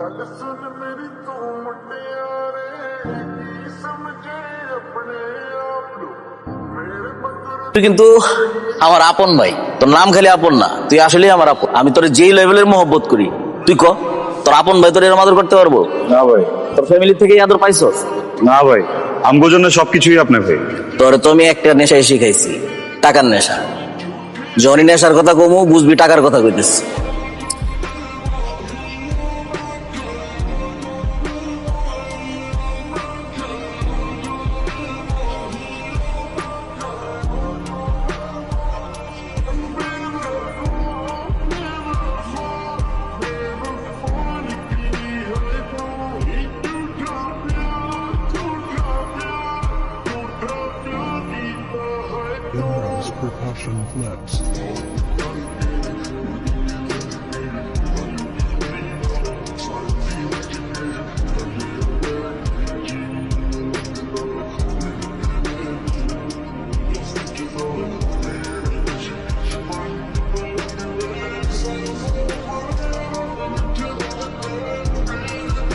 ਗੱਲ ਸੁਣ ਮੇਰੀ ਤੂੰ ਮੁੰਡਿਆਰੇ ਕੀ ਸਮਝੇ ਆਪਣੇ ਆਪ ਨੂੰ ਮੇਰੇ ਮਗਰ তুই কিন্তু আমার আপন ভাই তোর নাম খালি আপন না তুই আসলে আমার আপন আমি তোর যেই লেভেলের মহব্বত করি তুই ক তোর আপন ভাই তোর এরম আদর করতে পারবো না ভাই তোর ফ্যামিলি থেকে আদর পাইছস না ভাই আমগো জন্য সবকিছুই আপনার ভাই তোর তো আমি একটা নেশাই শিখাইছি টাকার নেশা যখনই নেশার কথা কমু বুঝবি টাকার কথা কইতেছি action flips.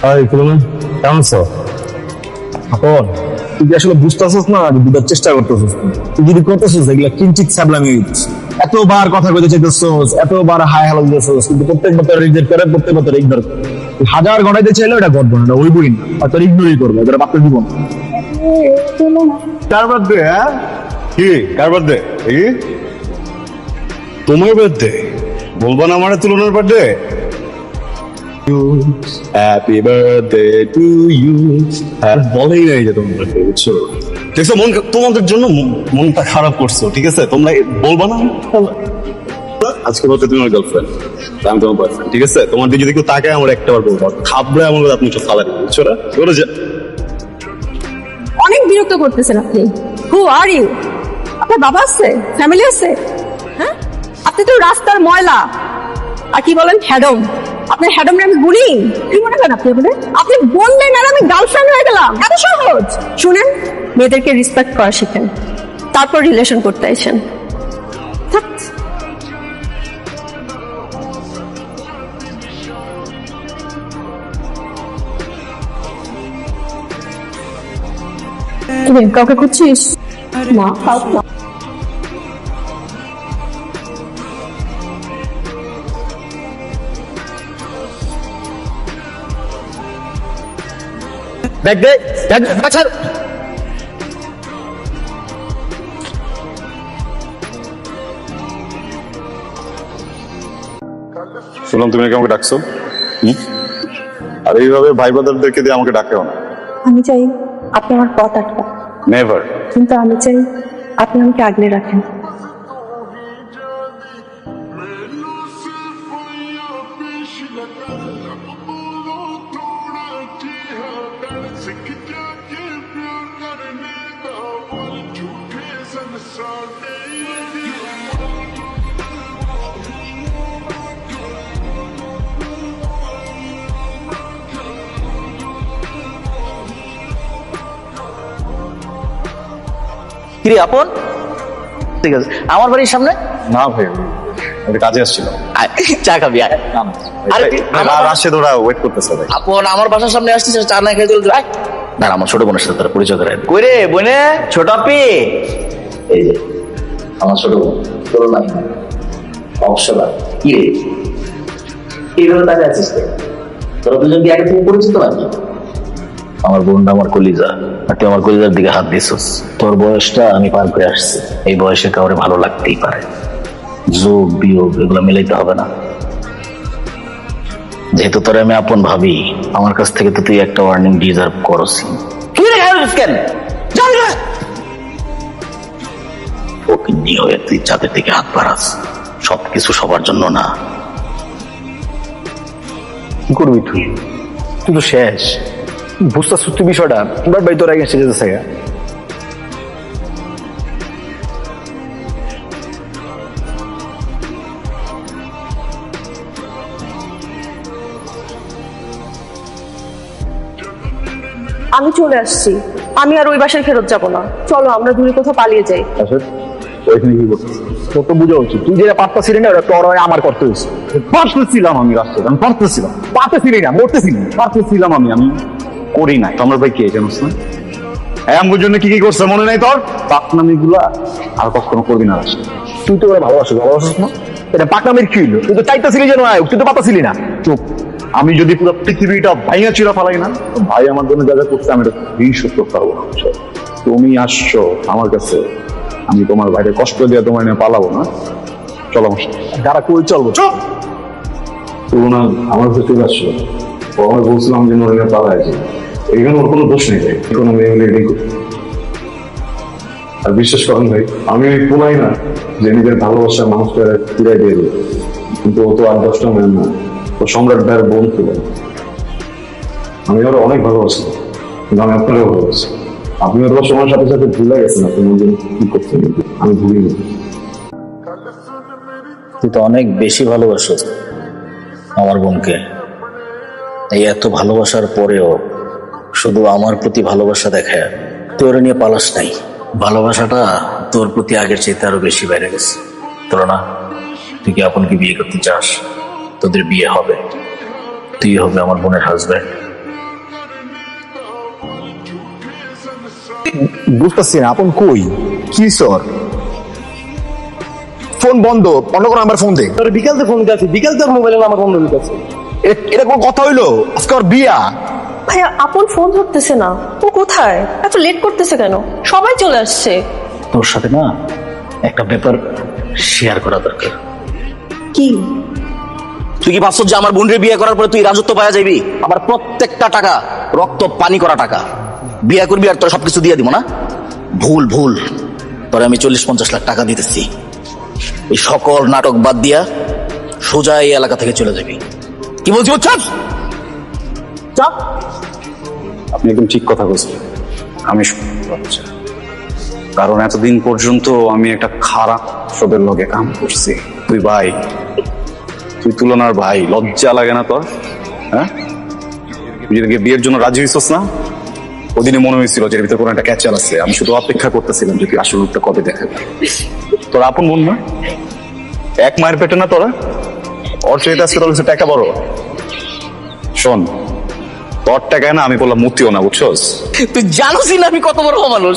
Hi, Kulman. Council. Ako. তুই আসলে বুঝতেছিস না? যে বুঝার চেষ্টা করতেছিস। তুই যদি করতেছিস, এগুলা কিঞ্চিত সাবলামি হইতেছিস এতবার কথা কইতে চাইতেছিস, এতবার হাই হ্যালো দিতেছিস, কিন্তু প্রত্যেকবার তোর রিজেক্ট করে প্রত্যেকবার তোর ইগনোর হাজার ঘটাইতে চাইলে এটা করব না, এটা ওইবই না। আর তোর ইগনোরই করবে, এটা বাপের জীবন। কার বার্থডে হ্যাঁ? কি? কার বার্থডে কি তোমার বার্থডে বলবা না আমার তুলনার বার্থডে আর বলেই নাই যে বুঝছ? দেখছ, মন তোমাদের জন্য মনটা খারাপ করছ, ঠিক আছে? তোমরা না? আজকে হচ্ছে গার্লফ্রেন্ড আমি তোমার বয়ফ্রেন্ড ঠিক আছে? তোমার দিকে যদি কেউ আমার বলব। খাবড়ে আমার আপনি সব বুঝছ না? যা অনেক বিরক্ত করতেছেন আপনি। হু আর ইউ আপনার বাবা আছে? ফ্যামিলি আছে? হ্যাঁ? আপনি তো রাস্তার ময়লা। আর কি বলেন? হ্যাডম আপনার হ্যাডম আমি গুলি কি মনে করেন আপনি আপনাদের আপনি বললেন আর আমি গার্লফ্রেন্ড হয়ে গেলাম। এত সহজ। শুনেন, মেয়েদেরকে রেসপেক্ট করা শিখেন। তারপর রিলেশন করতে আইছেন কাউকে খুঁজছিস? না, কাউকে ব্যাগ দে ব্যাগ ছাড় শুনলাম তুমি আমাকে ডাকছো? হুম? আর এইভাবে ভাই ব্রাদারদেরকে দিয়ে আমাকে ডাকেও না। আমি চাই আপনি আমার পথ আটকান। নেভার কিন্তু আমি চাই আপনি আমাকে আগলে রাখেন। কিরে আপন? ঠিক আছে। আমার বাড়ির সামনে? না ভাই আমি কাজে আসছিল চা খাবি আয়। ওয়েট করতেছে ভাই। আপন আমার বাসার সামনে আসছিস চা না খেয়ে চলে আমার ছোট বোনের সাথে তোর পরিচয় করে কই রে বোনে ছোট আপি? এই যে আমার ছোট বোন তোর নাই অপসরা কি রে? এইভাবে তাকে আছিস তোরা দুজন কি আগে থেকে পরিচিত নাকি? আমার বোনটা আমার কলিজা আর তুই আমার কলিজার দিকে হাত দিছিস তোর বয়সটা আমি পার করে আসছি। এই বয়সে কাউরে ভালো লাগতেই পারে। যোগ বিয়োগ এগুলো মিলাইতে হবে না। যেহেতু তোর আমি আপন ভাবি আমার কাছ থেকে তো তুই একটা ওয়ার্নিং ডিজার্ভ করছি কি রে খারাপ কেন? হয়ে তুই চাঁদের দিকে হাত বাড়াস। সবকিছু সবার জন্য না। কি করবি তুই তুই তো শেষ। বুঝতে সত্যি বিষয়টা। ভাই তোর যেতেছে আমি চলে আসছি। আমি আর ওই বাসায় ফেরত যাব না। চলো আমরা দূরে কোথাও পালিয়ে যাই। আচ্ছা। তোর তো বুঝা উচিত। তুই যেটা পারতেছিলি না, ওটা তোর হয়ে আমার করতে হয়েছে। পারতেছিলাম আমি রাস্তায়, আমি পারতেছিলাম। পারতেছিলি না পারতেছিলাম আমি আমি করি তোমার ভাই কে? জানোস না? এই আমগুর জন্য কি কি করছে মনে নাই তোর? পাকনামি গুলা আর কখনো করবি না তুই তো ওরা ভালোবাসিস ভালোবাসিস না? এটা পাকনামির কি হইল? তুই তো চাইতেছিলি তুই তো পাতাছিলি না। চুপ। আমি যদি পুরো পৃথিবীটা ভাইয়া চিরা ফালাই না ভাই আমার জন্য যা যা করছে, আমি এটা করতে পারব না তুমি আসছো আমার কাছে। আমি তোমার ভাইকে কষ্ট দিয়ে তোমার নিয়ে পালাবো না। চলো আমার সাথে। যারা কই চলবো? চুপ! তুলনা আমার কাছে চলে আসলো ও আমার বলছিলাম যে নরেনে পালাইছে এখানে ওর কোনো দোষ নেই ভাই। এখন আমি এগুলো আর বিশ্বাস করেন ভাই আমি ওই পুনাই না যে নিজের ভালোবাসা মানুষকে ফিরাই দিয়ে দেবে। কিন্তু ও তো আর দশটা মেন না। ও সম্রাট ভাইয়ের বোন ছিল। আমি ওরা অনেক ভালোবাসি। কিন্তু আমি আপনারও ভালোবাসি। আপনি ওর সময়ের সাথে সাথে ভুলে গেছেন আপনি নিজে কি করছেন? আমি ভুলিনি তুই তো অনেক বেশি ভালোবাসো আমার বোনকে। এই এত ভালোবাসার পরেও শুধু আমার প্রতি ভালোবাসা দেখায়। তুই ওরা নিয়ে পালাস নাই। ভালোবাসাটা তোর প্রতি আগের চাইতে আরও বেশি বেড়ে গেছে। তোর না, তুই কি আপনকে বিয়ে করতে চাস? তোদের বিয়ে হবে। তুই হবে আমার বোনের হাজব্যান্ড বুঝতেছি না আপন কই? কি সর ফোন বন্ধ অন্য কোনো আমার ফোন দে। তোর বিকাল তো ফোন দিতেছি বিকাল তো মোবাইলে আমার বন্ধ দিতেছে এ- এটা কোনো কথা হইল? আজকে ওর বিয়া? ভাইয়া আপন ফোন ধরতেছে না। ও কোথায়? এত লেট করতেছে কেন? সবাই চলে আসছে। তোর সাথে না একটা ব্যাপার শেয়ার করা দরকার। কি? তুই কি ভাবছ যে আমার বোনরে বিয়ে করার পরে তুই রাজত্ব পাওয়া যাবি? আমার প্রত্যেকটা টাকা রক্ত পানি করা টাকা। বিয়ে করবি আর তোর সবকিছু দিয়ে দিব না? ভুল ভুল। তোরে আমি চল্লিশ, পঞ্চাশ লাখ টাকা দিতেছি। এই সকল নাটক বাদ দিয়া সোজা এই এলাকা থেকে চলে যাবি। কি বলছি, বুঝছস? আপনি একদম ঠিক কথা বলছেন। আমি কারণ এতদিন পর্যন্ত আমি একটা খারাপ সবের লগে কাম করছি। তুই ভাই, তুই তুলনার ভাই, লজ্জা লাগে না তোর? হ্যাঁ? বিয়ের জন্য রাজি হইছস না ওদিনে মনে হয়েছিল যে ভিতরে কোনো একটা ক্যাচার আছে। আমি শুধু অপেক্ষা করতেছিলাম যে তুই আসল রূপটা কবে দেখাবে। তোর আপন বোন না? এক মায়ের পেটে না তোরা? ওর চেয়ে তোর টাকা বড়। শোন, তোর টাকায় না আমি বললাম মূর্তিও না, বুঝছস? তুই জানোসই না আমি কত বড় মানুষ।